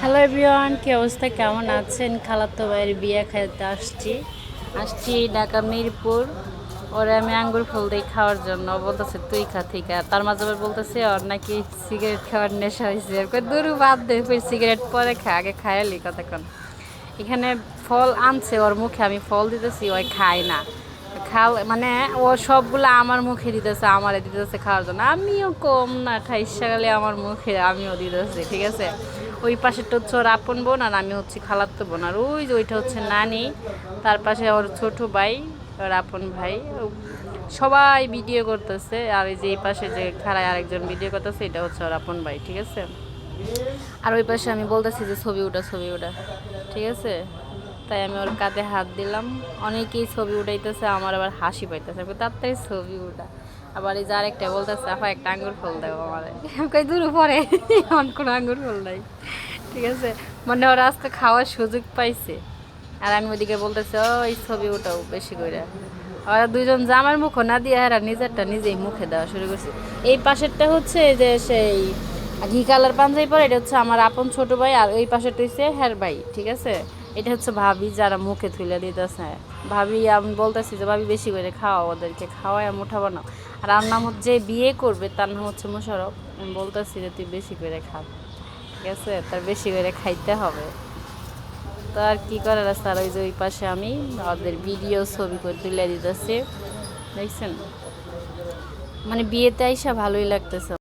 Hello everyone কি অবস্থা? কেমন আছেন? খালাতো ভাইয়ের বিয়ে খাইতে আসছি। আসছি ঢাকা মিরপুর। ওরে আমি আঙ্গুর ফুল দিই খাওয়ার জন্য। বলতেছে, তুই খা ঠিক তার মাঝে আবার বলতেছে, ওর নাকি সিগারেট খাওয়ার নেশা হয়েছে এরকম দূর বাদ দে, ফির সিগারেট পরে খা, আগে খায়ালি কতক্ষণ। এখানে ফল আনছে ওর মুখে, আমি ফল দিতেছি, ওই খায় না। খাল মানে ও সবগুলো আমার মুখে দিতেছে, আমারে দিতেছে খাওয়ার জন্য। আমিও কম না, ঠাইসা গেলে আমার মুখে, আমিও দিতেছি, ঠিক আছে? ওই পাশেরটা হচ্ছে ওর আপন বোন আর আমি হচ্ছে খালাত্তো বোন। আর ওই যে ওইটা হচ্ছে নানি, তার পাশে ওর ছোট ভাই, ওর আপন ভাই। সবাই ভিডিও করতেছে আর এই যে এই পাশে যে খাড়ায় আরেকজন ভিডিও করতেছে, এটা হচ্ছে ওর আপন ভাই, ঠিক আছে? আর ওই পাশে আমি বলতেছি যে, ছবি ওটা ছবি ওটা ঠিক আছে? তাই আমি ওর কাঁধে হাত দিলাম। অনেকেই ছবি উঠাইতেছে, আমার আবার হাসি পাইতেছে। তাড়াতাড়ি ছবি উঠা। আবার এই যে আরেকটা বলতেছে আপা একটা আঙ্গুর ফল দেবো আমার। কই, দূর, পরে। এমন কোনো আঙ্গুর ফল নাই। ঠিক আছে? মানে ওরা আজকে খাওয়ার সুযোগ পাইছে। আর আমি ওদিকে বলতেছে ও এই ছবি উঠাও বেশি করে ওরা দুইজন জামার মুখও না দিয়ে এরা নিজেরটা নিজেই মুখে দেওয়া শুরু করছে। এই পাশেরটা হচ্ছে যে সেই ঘি কালার পাঞ্জাবি পরে, এটা হচ্ছে আমার আপন ছোট ভাই, আর ওই পাশেরটা হচ্ছে হ্যার ভাই, ঠিক আছে? এটা হচ্ছে ভাবি যারা মুখে তুলে দিতেছে। ভাবি, আমি বলতেছি যে, ভাবি, বেশি করে খাওয়া ওদেরকে খাওয়ায় মুঠা বানাও আর আমার নাম হচ্ছে যে বিয়ে করবে, তার নাম হচ্ছে মোশারফ আমি বলতেছি যে, তুই বেশি করে খা। ঠিক আছে? তার বেশি করে খাইতে হবে। তো আর কি করার আছে? আর ওই যে ওই পাশে আমি ওদের ভিডিও ছবি করে তুলে দিতেছি। দেখছেন? মানে বিয়েতে আইসা ভালোই লাগতেছে।